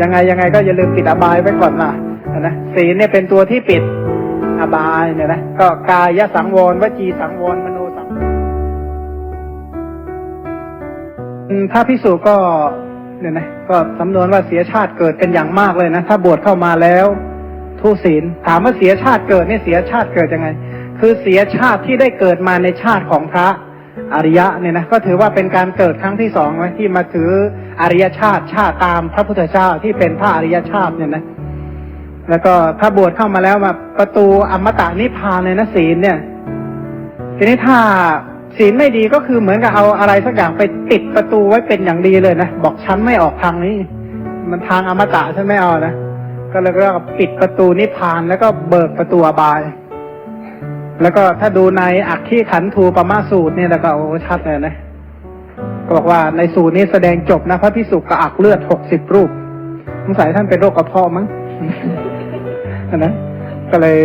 ยังไงยังไงก็อย่าลืมปิดอบายไว้ก่อนนะนะศีลเนี่ยเป็นตัวที่ปิดอบายเนี่ยนะก็กายสังวรวจีสังวรมโนสังวรอืมถ้าพิสูจก็เนี่ยนะก็สำนวนว่าเสียชาติเกิดเป็นอย่างมากเลยนะ ถ้าบวชเข้ามาแล้วทุศีลถามว่าเสียชาติเกิดเนี่ยเสียชาติเกิดยังไง คือเสียชาติที่ได้เกิดมาในชาติของพระ อริยะเนี่ยนะก็ถือว่าเป็นการเกิดครั้งที่สองไหมที่มาถืออริยชาติชาติตามพระพุทธเจ้าที่เป็นพระอริยชาติเนี่ยนะแล้วก็ถ้าบวชเข้ามาแล้วมาประตูอมตะนิพพานเลยนะศีลเนี่ยทีนี้ถ้าศีลไม่ดีก็คือเหมือนกับเอาอะไรสักอย่างไปติดประตูไว้เป็นอย่างดีเลยนะบอกฉันไม่ออกทางนี้ มันทางอมตะฉันไม่เอานะก็เลยเรียกว่าปิดประตูนิพพานแล้วก็เบิกประตูอบาย แล้วก็ถ้าดูในอักขีขันธูปมาสูตรเนี่ยแล้วก็โอ้ชัดเลยนะก็บอกว่าในสูตรนี้แสดงจบนะพระพิสุกระอักเลือดหกสิบรูปสงสัยท่านเป็นโรคกระเพาะมั้งนะก็เลย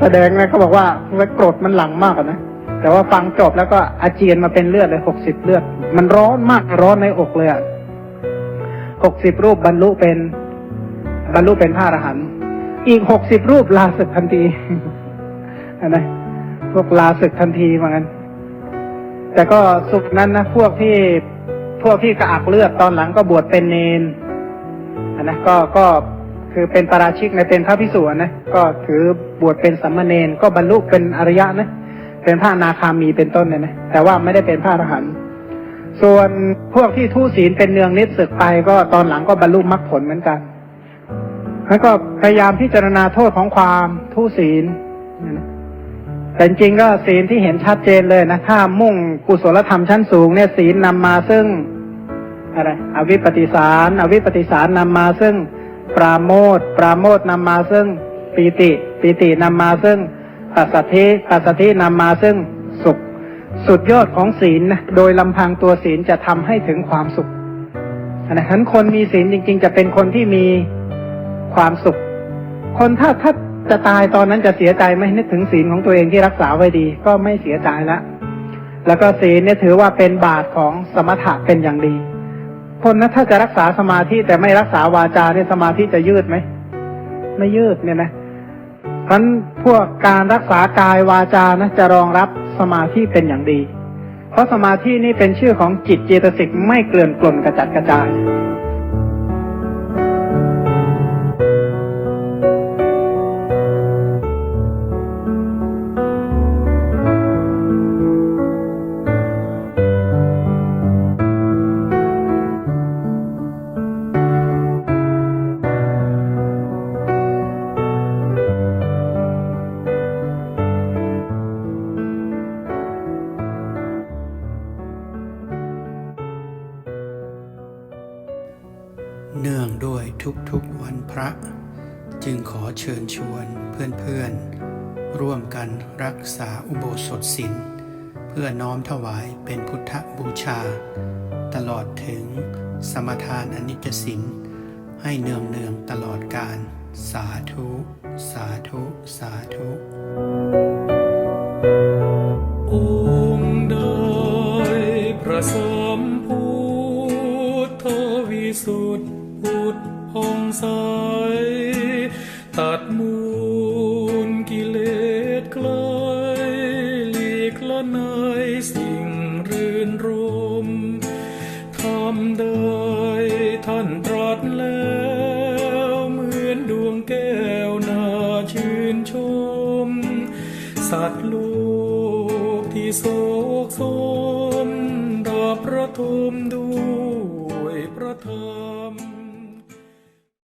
แสดงนะเขาบอกว่าเวลากรดมันหลังมากนะแต่ว่าฟังจบแล้วก็อาเจียนมาเป็นเลือดเลยหกสิบเลือด มันร้อนมากร้อนในอกเลยอะหกสิบรูปบรรลุเป็น บรรลุเป็นพระอรหันต์อีกหกสิบรูปลาศึกทันที นะพวกลาศึกทันทีเหมือนกันแต่ก็สุดนั้นนะพวกที่พวกที่กระอักเลือดตอนหลังก็บวชเป็นเนนนนะก็ก็คือเป็นปราชิกในเป็นพระพิสุนะก็ถือบวชเป็นสัมมาเนนก็บรรลุเป็นอริยะนะเป็นพระนาคามีเป็นต้นเนี่ยนะแต่ว่าไม่ได้เป็นพระอรหันต์ส่วนพวกที่ทุศีลเป็นเนืองนิดศึกไปก็ตอนหลังก็บรรลุมรรคผลเหมือนกันแล้วก็พยายามพิจารณาโทษของความทุศีลนะ แต่จริงก็ศีลที่เห็นชัดเจนเลยนะถ้ามุ่งกุศลธรรมชั้นสูงเนี่ยศีลนำมาซึ่งอะไรอวิปปิสารอวิปปิสารนำมาซึ่ง ปราโมทปราโมทนำมาซึ่งปีติปีตินำมาซึ่งปัสสัทธิปัสสัทธินำมาซึ่งสุข สุดยอดของศีลนะโดยลำพังตัวศีลจะทำให้ถึงความสุขอันนะฉะนั้นคนมีศีลจริง ๆ จะเป็นคนที่มีความสุข คนถ้าถ้า จะตายตอนนั้นจะเสียใจไหมนึกถึงศีลของตัวเองที่รักษาไว้ดี ก็ไม่เสียใจละแล้วก็ศีลเนี่ยถือว่าเป็นบาทของสมถะเป็นอย่างดี คนนะถ้าจะรักษาสมาธิแต่ไม่รักษาวาจาเนี่ยสมาธิจะยืดไหมไม่ยืดเนี่ยนะเพราะฉะนั้นพวกการรักษากายวาจานะจะรองรับสมาธิเป็นอย่างดี เพราะสมาธินี่เป็นชื่อของจิตเจตสิกไม่เกลื่อนกล่นกระจัดกระจาย เนื่องด้วยทุกๆวันพระ จึงขอเชิญชวนเพื่อนๆ ร่วมกันรักษาอุโบสถศีลเพื่อน้อมถวายเป็นพุทธบูชา ตลอดถึงสมทานอนิจจศีลให้เนืองเนืองๆตลอดการ สาธุ สาธุ สาธุ ได้ท่านตรัสแล้วเหมือนดวงแก้วน่าชื่นชม สัตว์โลกที่โศกสมดับประทุมด้วยประทัย